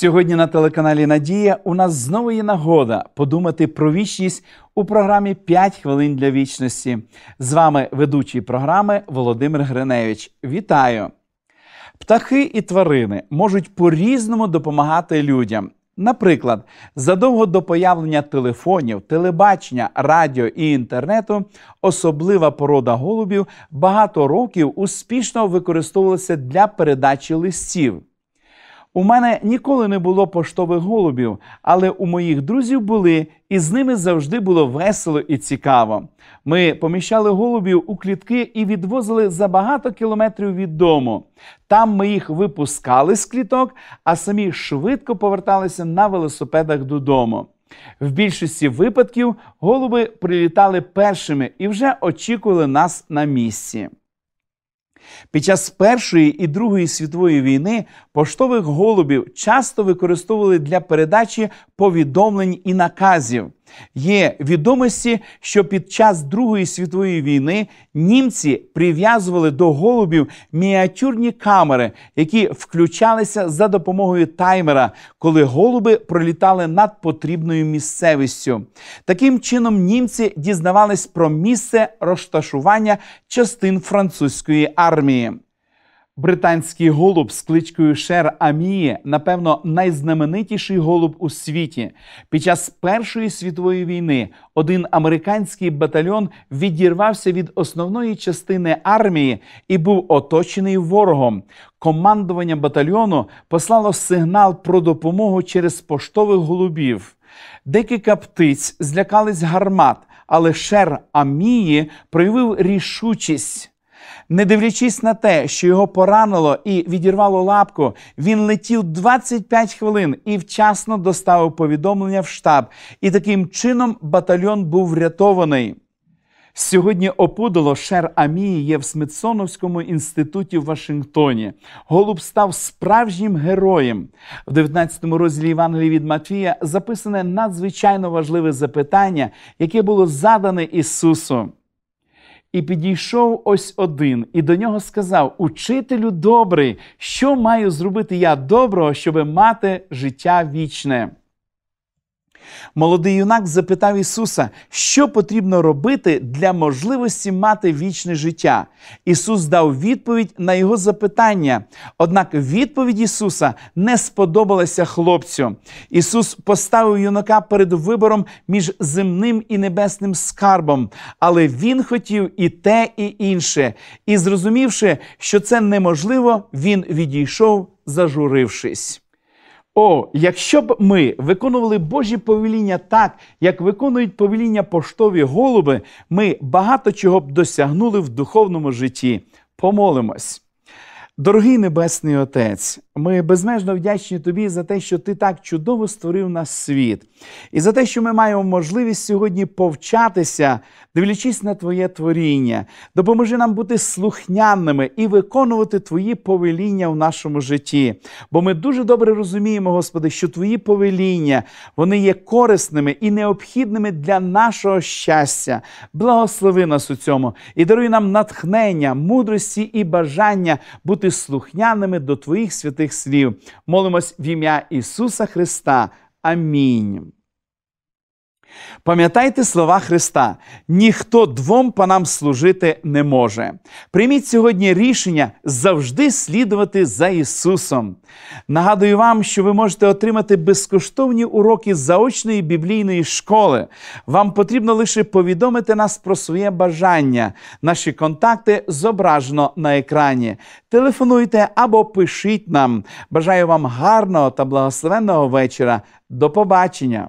Сьогодні на телеканалі Надія у нас знову є нагода подумати про вічність у програмі «5 хвилин для вічності. З вами ведучий програми Володимир Гриневич. Вітаю! Птахи і тварини можуть по-різному допомагати людям. Наприклад, задовго до появлення телефонів, телебачення, радіо і інтернету особлива порода голубів багато років успішно використовувалася для передачі листів. У мене ніколи не було поштових голубів, але у моїх друзів були, і з ними завжди було весело і цікаво. Ми поміщали голубів у клітки і відвозили за багато кілометрів від дому. Там ми їх випускали з кліток, а самі швидко поверталися на велосипедах додому. В більшості випадків голуби прилітали першими і вже очікували нас на місці. Під час Першої і Другої світової війни поштових голубів часто використовували для передачі повідомлень і наказів. Є відомості, що під час Другої світової війни німці прив'язували до голубів мініатюрні камери, які включалися за допомогою таймера, коли голуби пролітали над потрібною місцевістю. Таким чином німці дізнавались про місце розташування частин французької армії. Британський голуб з кличкою Шер Амії, напевно, найзнаменитіший голуб у світі. Під час Першої світової війни один американський батальйон відірвався від основної частини армії і був оточений ворогом. Командування батальйону послало сигнал про допомогу через поштових голубів. Декілька птиць злякались гармат, але Шер Амії проявив рішучість. Не дивлячись на те, що його поранило і відірвало лапку, він летів 25 хвилин і вчасно доставив повідомлення в штаб. І таким чином батальйон був врятований. Сьогодні опудало Шер Амії є в Смитсоновському інституті в Вашингтоні. Голуб став справжнім героєм. В 19 розділі Євангелії від Матвія записане надзвичайно важливе запитання, яке було задане Ісусу. І підійшов ось один, і до нього сказав: Учителю добрий, що маю зробити я доброго, щоб мати життя вічне? Молодий юнак запитав Ісуса, що потрібно робити для можливості мати вічне життя. Ісус дав відповідь на його запитання. Однак відповідь Ісуса не сподобалася хлопцю. Ісус поставив юнака перед вибором між земним і небесним скарбом, але Він хотів і те, і інше. І зрозумівши, що це неможливо, він відійшов, зажурившись. О, якщо б ми виконували Божі повеління так, як виконують повеління поштові голуби, ми багато чого б досягнули в духовному житті. Помолимось. Дорогий Небесний Отець, ми безмежно вдячні Тобі за те, що Ти так чудово створив наш світ, і за те, що ми маємо можливість сьогодні повчатися, дивлячись на Твоє творіння. Допоможи нам бути слухняними і виконувати Твої повеління в нашому житті. Бо ми дуже добре розуміємо, Господи, що Твої повеління вони є корисними і необхідними для нашого щастя. Благослови нас у цьому і даруй нам натхнення, мудрості і бажання бути слухняними до Твоїх святих слів. Молимось в ім'я Ісуса Христа. Амінь. Пам'ятайте слова Христа: ніхто двом панам служити не може. Прийміть сьогодні рішення завжди слідувати за Ісусом. Нагадую вам, що ви можете отримати безкоштовні уроки заочної біблійної школи. Вам потрібно лише повідомити нас про своє бажання. Наші контакти зображено на екрані. Телефонуйте або пишіть нам. Бажаю вам гарного та благословенного вечора. До побачення!